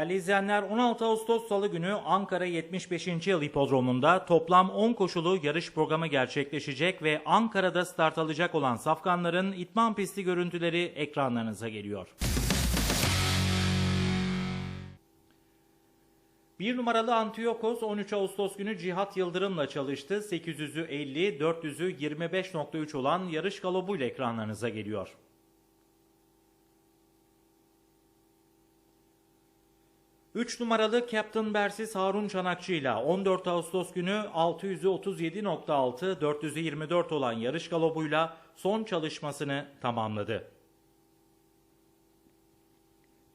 Değerli izleyenler 16 Ağustos Salı günü Ankara 75. Yıl Hipodromu'nda toplam 10 koşulu yarış programı gerçekleşecek ve Ankara'da start alacak olan safkanların itman pisti görüntüleri ekranlarınıza geliyor. Bir numaralı Antiyokos 13 Ağustos günü Cihat Yıldırım'la çalıştı. 800'ü 50, 400'ü 25.3 olan yarış galobuyla ekranlarınıza geliyor. Üç numaralı Captain Bersiz Harun Çanakçı ile 14 Ağustos günü 637.6, 424 olan yarış galobuyla son çalışmasını tamamladı.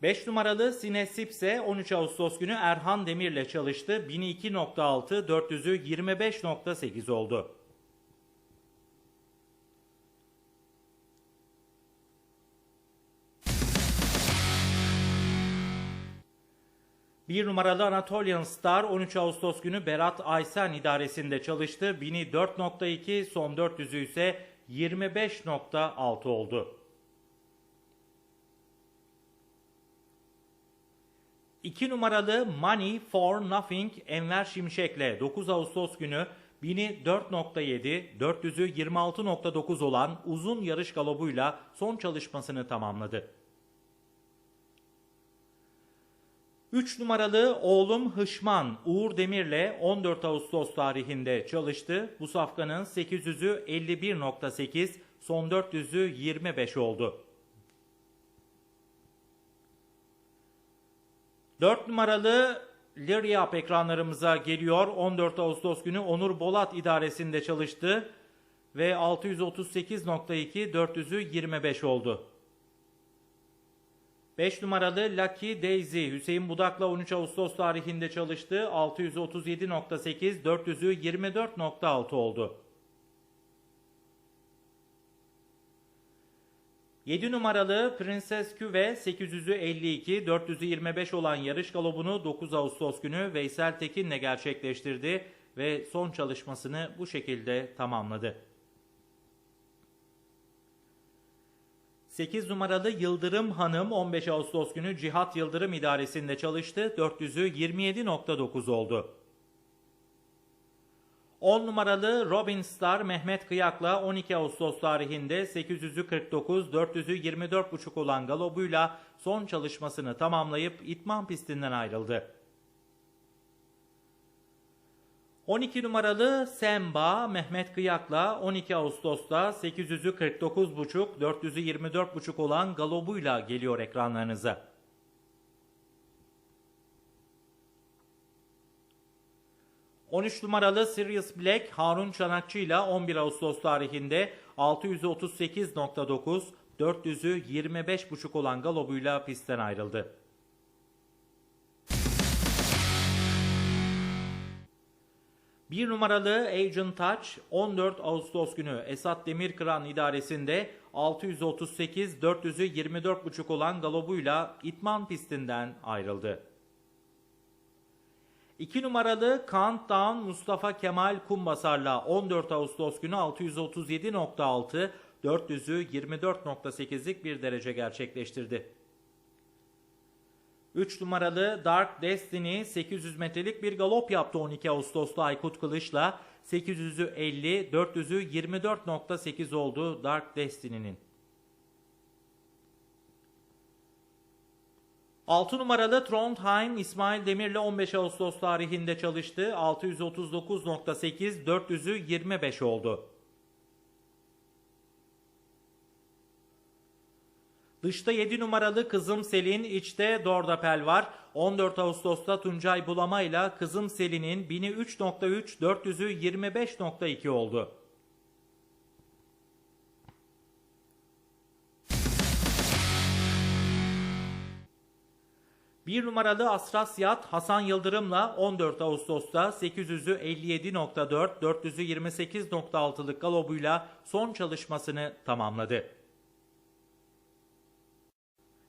5 numaralı Sinesip ise 13 Ağustos günü Erhan Demir'le çalıştı. 1002.6, 400'ü 25.8 oldu. Bir numaralı Anatolian Star 13 Ağustos günü Berat Aysen idaresinde çalıştı. 1000'i 4.2, son 400'ü ise 25.6 oldu. 2 numaralı Money for Nothing Enver Şimşek'le 9 Ağustos günü 1000'i 4.7, 400'ü 26.9 olan uzun yarış galobuyla son çalışmasını tamamladı. 3 numaralı oğlum Hışman Uğur Demir'le 14 Ağustos tarihinde çalıştı. Bu safkanın 800'ü 51.8, son 400'ü 25 oldu. 4 numaralı Liryap ekranlarımıza geliyor. 14 Ağustos günü Onur Bolat idaresinde çalıştı ve 638.2 400'ü 25 oldu. 5 numaralı Lucky Daisy Hüseyin Budak'la 13 Ağustos tarihinde çalıştı. 637.8 400'ü 24.6 oldu. 7 numaralı Prenses Küve 800'ü 52, 400'ü 25 olan yarış galobunu 9 Ağustos günü Veysel Tekin'le gerçekleştirdi ve son çalışmasını bu şekilde tamamladı. 8 numaralı Yıldırım Hanım 15 Ağustos günü Cihat Yıldırım idaresinde çalıştı. 400'ü 27.9 oldu. 10 numaralı Robin Star Mehmet Kıyak'la 12 Ağustos tarihinde 800'ü 49, 400'ü 24.5 olan galobuyla son çalışmasını tamamlayıp itman pistinden ayrıldı. 12 numaralı Semba Mehmet Kıyak'la 12 Ağustos'ta 800'ü 49.5, 400'ü 24.5 olan galobuyla geliyor ekranlarınıza. 13 numaralı Sirius Black Harun Çanakçı ile 11 Ağustos tarihinde 638.9, 400'ü 25.5 olan galobuyla pistten ayrıldı. Bir numaralı Agent Touch 14 Ağustos günü Esat Demirkıran idaresinde 638 400'ü 24.5 olan galobuyla itman pistinden ayrıldı. 2 numaralı Countdown Mustafa Kemal Kumbasar'la 14 Ağustos günü 637.6 400'ü 24.8'lik bir derece gerçekleştirdi. 3 numaralı Dark Destiny 800 metrelik bir galop yaptı 12 Ağustos'ta Aykut Kılıç'la 800'ü 50, 400'ü 24.8 oldu Dark Destiny'nin. 6 numaralı Trondheim İsmail Demir'le 15 Ağustos tarihinde çalıştı. 639.8, 400'ü 25 oldu. Dışta 7 numaralı Kızım Selin, içte Dordapel var. 14 Ağustos'ta Tuncay Bulama ile Kızım Selin'in 1000'i 3.3, 400'ü 25.2 oldu. Bir numaralı Astrasyat Hasan Yıldırım'la 14 Ağustos'ta 800'ü 57.4, 400'ü 28.6'lık galobuyla son çalışmasını tamamladı.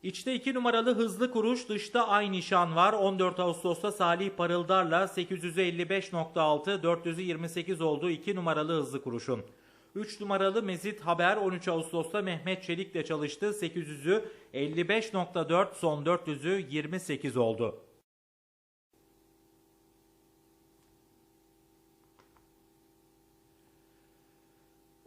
İçte 2 numaralı hızlı kuruş, dışta ay nişan var. 14 Ağustos'ta Salih Parıldar'la 855.6, 428 olduğu 2 numaralı hızlı kuruşun. 3 numaralı Mezit Haber 13 Ağustos'ta Mehmet Çelik'le çalıştı. 800'ü 55.4 son 400'ü 28 oldu.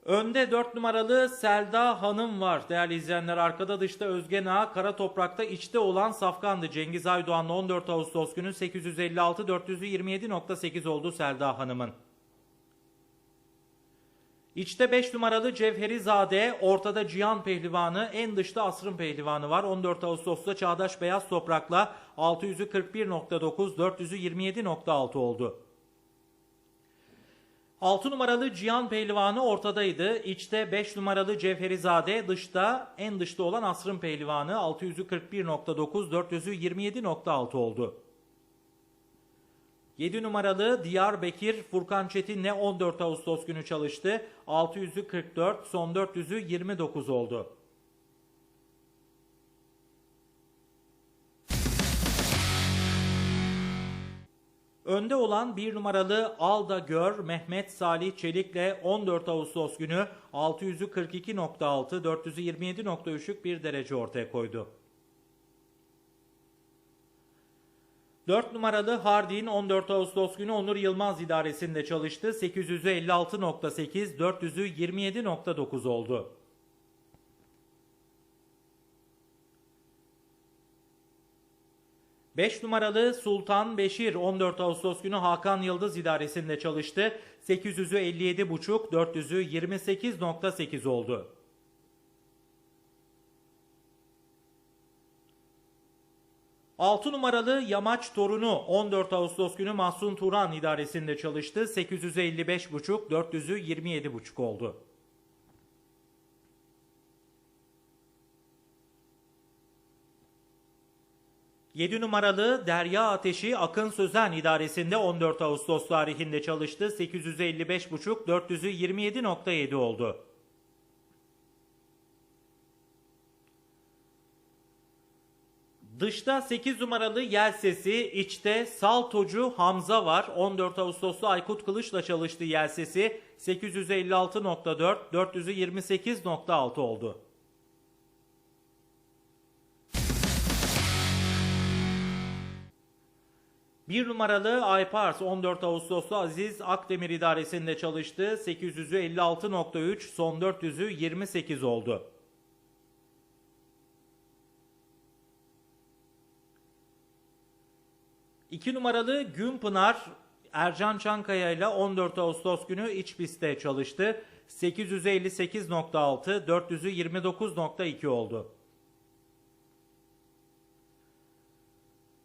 Önde 4 numaralı Selda Hanım var değerli izleyenler. Arkada dışta Özgen Ağa, kara toprakta içte olan Safkan'dı. Cengiz Aydoğan'la 14 Ağustos günü 856 427.8 oldu Selda Hanım'ın. İçte 5 numaralı Cevherizade, ortada Cihan Pehlivanı, en dışta Asrın Pehlivanı var. 14 Ağustos'ta Çağdaş Beyaz Toprak'la 641.9, 427.6 oldu. 6 numaralı Cihan Pehlivanı ortadaydı. İçte 5 numaralı Cevherizade, dışta en dışta olan Asrın Pehlivanı 641.9, 427.6 oldu. 7 numaralı Diyarbakır Furkan Çetin'le 14 Ağustos günü çalıştı. 644, son 400'ü 29 oldu. Önde olan 1 numaralı Alda Gör Mehmet Salih Çelik'le 14 Ağustos günü 642.6, 427.3'lük bir derece ortaya koydu. 4 numaralı Hardin 14 Ağustos günü Onur Yılmaz idaresinde çalıştı. 856.8, 400'ü 27.9 oldu. Beş numaralı Sultan Beşir 14 Ağustos günü Hakan Yıldız idaresinde çalıştı. 800'ü 57.5, 400'ü 28.8 oldu. Altı numaralı Yamaç Torunu 14 Ağustos günü Mahsun Turan idaresinde çalıştı. 855.5, 400'ü 27.5 oldu. Yedi numaralı Derya Ateşi Akın Sözen idaresinde 14 Ağustos tarihinde çalıştı. 855.5, 400'ü 27.7 oldu. Dışta 8 numaralı yel sesi, içte Saltocu Hamza var. 14 Ağustos'ta Aykut Kılıç'la çalıştı yel sesi. 856.4, 400'ü 28.6 oldu. Bir numaralı Aypars 14 Ağustos'ta Aziz Akdemir idaresinde çalıştı. 800'ü 56.3, son 400'ü 28 oldu. İki numaralı Günpınar Ercan Çankaya ile 14 Ağustos günü iç pistte çalıştı. 858.6, 400'ü 29.2 oldu.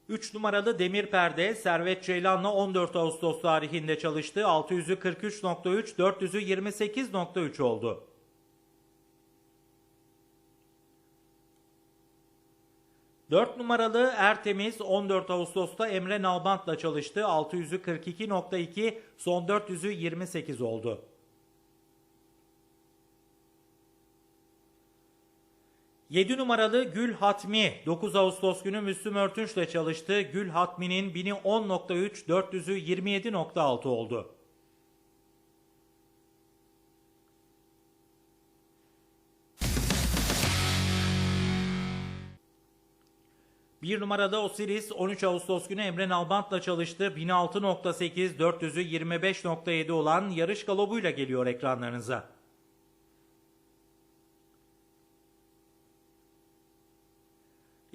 3 numaralı Demir Perde Servet Ceylan'la 14 Ağustos tarihinde çalıştı. 600'ü 43.3, 400'ü 28.3 oldu. Dört numaralı Ertemiz 14 Ağustos'ta Emre Nalbant'la çalıştı. 600'ü 42.2, son 400'ü 28 oldu. Yedi numaralı Gül Hatmi 9 Ağustos günü Müslüm Örtünç'le çalıştı. Gül Hatmi'nin 1000'i 10.3, 400'ü 27.6 oldu. Bir numaralı Osiris 13 Ağustos günü Emre Nalbant'la çalıştı. 1006.8, 400'ü 25.7 olan yarış galobuyla geliyor ekranlarınıza.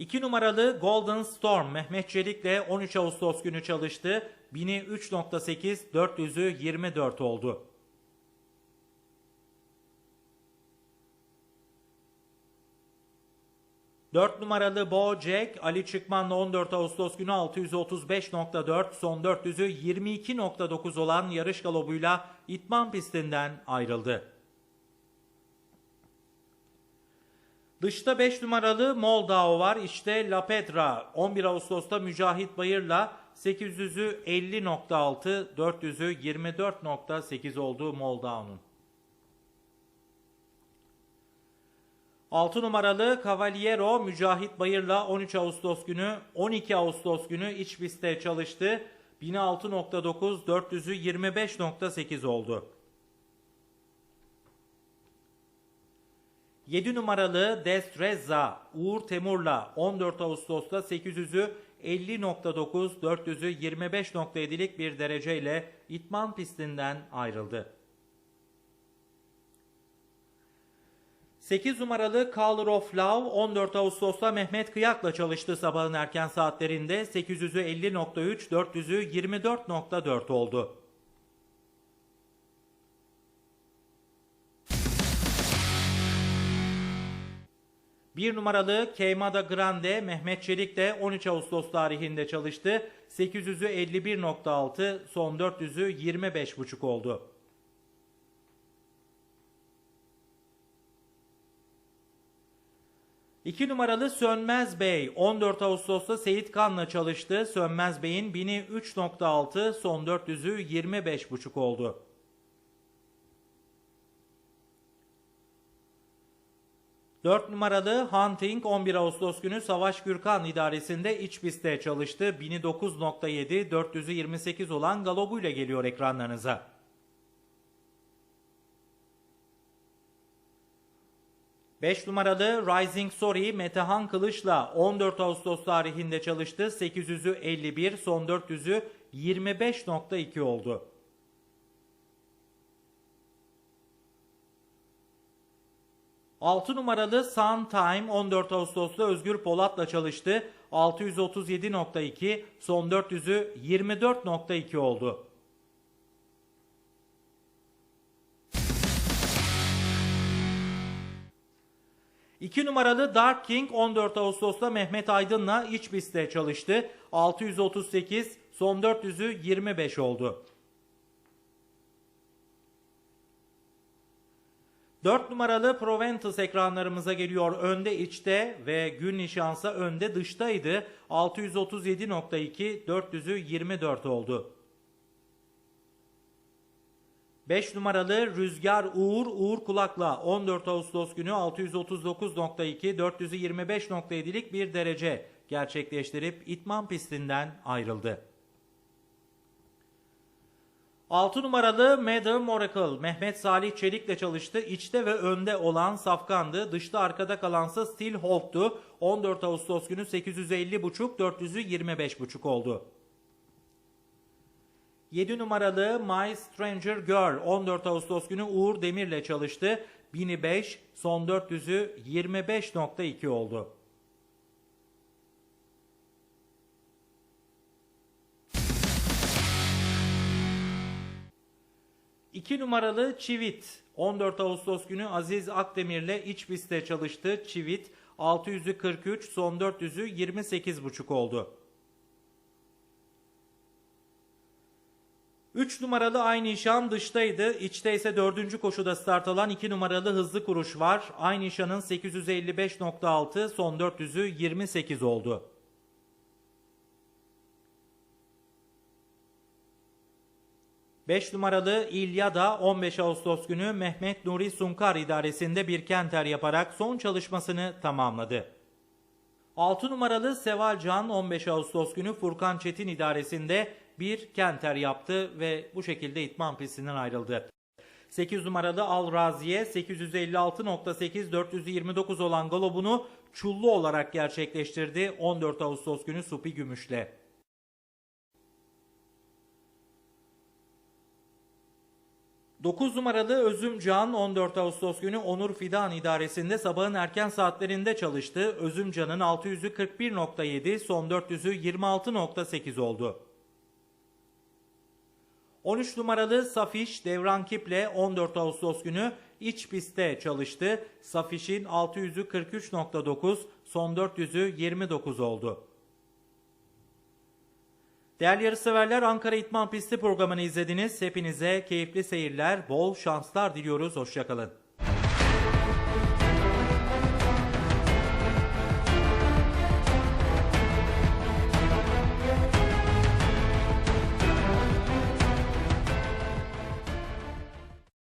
İki numaralı Golden Storm Mehmet Çelik'le 13 Ağustos günü çalıştı. 1000'i 3.8, 400'ü 24 oldu. Dört numaralı Bo Jack Ali Çıkman'la 14 Ağustos günü 635.4 son 400'ü 22.9 olan yarış galobuyla itman pistinden ayrıldı. Dışta 5 numaralı Moldao var. İşte La Petra 11 Ağustos'ta Mücahit Bayır'la 800'ü 50.6, 400'ü 24.8 olduğu Moldao'nun. 6 numaralı Cavaliero Mücahit Bayır'la 13 Ağustos günü 12 Ağustos günü iç pistte çalıştı. 1006.9, 400'ü 25.8 oldu. 7 numaralı Destreza Uğur Temur'la 14 Ağustos'ta 800'ü 50.9, 400'ü 25.7'lik bir dereceyle itman pistinden ayrıldı. 8 numaralı Color of Love 14 Ağustos'ta Mehmet Kıyak'la çalıştı sabahın erken saatlerinde 800'ü 50.3 400'ü 24.4 oldu. Bir numaralı Keimada Grande Mehmet Çelik de 13 Ağustos tarihinde çalıştı. 800'ü 51.6 son 400'ü 25.5 oldu. İki numaralı Sönmez Bey 14 Ağustos'ta Seyit Kan'la çalıştı. Sönmez Bey'in 1000'i 3.6 son 400'ü 25.5 oldu. Dört numaralı Hunting 11 Ağustos günü Savaş Gürkan idaresinde iç pistte çalıştı. 1000'i 9.7 400'ü 28 olan galobuyla geliyor ekranlarınıza. Beş numaralı Rising Sorry Metehan Kılıç'la 14 Ağustos tarihinde çalıştı. 800'ü 51, son 400'ü 25.2 oldu. Altı numaralı Sun Time 14 Ağustos'ta Özgür Polat'la çalıştı. 637.2, son 400'ü 24.2 oldu. İki numaralı Dark King 14 Ağustos'ta Mehmet Aydın'la iç pistte çalıştı. 638, son 400'ü 25 oldu. 4 numaralı Proventus ekranlarımıza geliyor. Önde içte ve gün nişansa önde dıştaydı. 637.2, 400'ü 24 oldu. 5 numaralı Rüzgar Uğur Uğur Kulak'la 14 Ağustos günü 639.2 425.7'lik bir derece gerçekleştirip itman pistinden ayrıldı. 6 numaralı Madam Oracle Mehmet Salih Çelik'le çalıştı. İçte ve önde olan Safkan'dı. Dışta arkada kalansa Steel Holt'tu. 14 Ağustos günü 850.5 400'ü 25.5 oldu. 7 numaralı My Stranger Girl 14 Ağustos günü Uğur Demir'le çalıştı. 1000'i 5, son 400'ü 25.2 oldu. İki numaralı Çivit 14 Ağustos günü Aziz Akdemir'le iç pistte çalıştı. Çivit 600'ü 43, son 400'ü 28.5 oldu. 3 numaralı aynı nişan dıştaydı. İçte ise 4. koşuda start alan 2 numaralı hızlı kuruş var. Aynı nişanın 855.6 son 400'ü 28 oldu. Beş numaralı İlya da 15 Ağustos günü Mehmet Nuri Sunkar idaresinde bir kenter yaparak son çalışmasını tamamladı. 6 numaralı Seval Can 15 Ağustos günü Furkan Çetin idaresinde bir kenter yaptı ve bu şekilde itman pistinden ayrıldı. 8 numaralı Al Raziye 856.8 429 olan galobunu çullu olarak gerçekleştirdi 14 Ağustos günü Supi Gümüş'le. Dokuz numaralı Özümcan 14 Ağustos günü Onur Fidan idaresinde sabahın erken saatlerinde çalıştı. Özümcan'ın 600'ü 41.7, son 400'ü 26.8 oldu. 13 numaralı Safiş Devran Kip'le 14 Ağustos günü iç pistte çalıştı. Safiş'in 600'ü 43.9, son 400'ü 29 oldu. Değerli yarışseverler Ankara İtman Pisti programını izlediniz. Hepinize keyifli seyirler, bol şanslar diliyoruz. Hoşçakalın.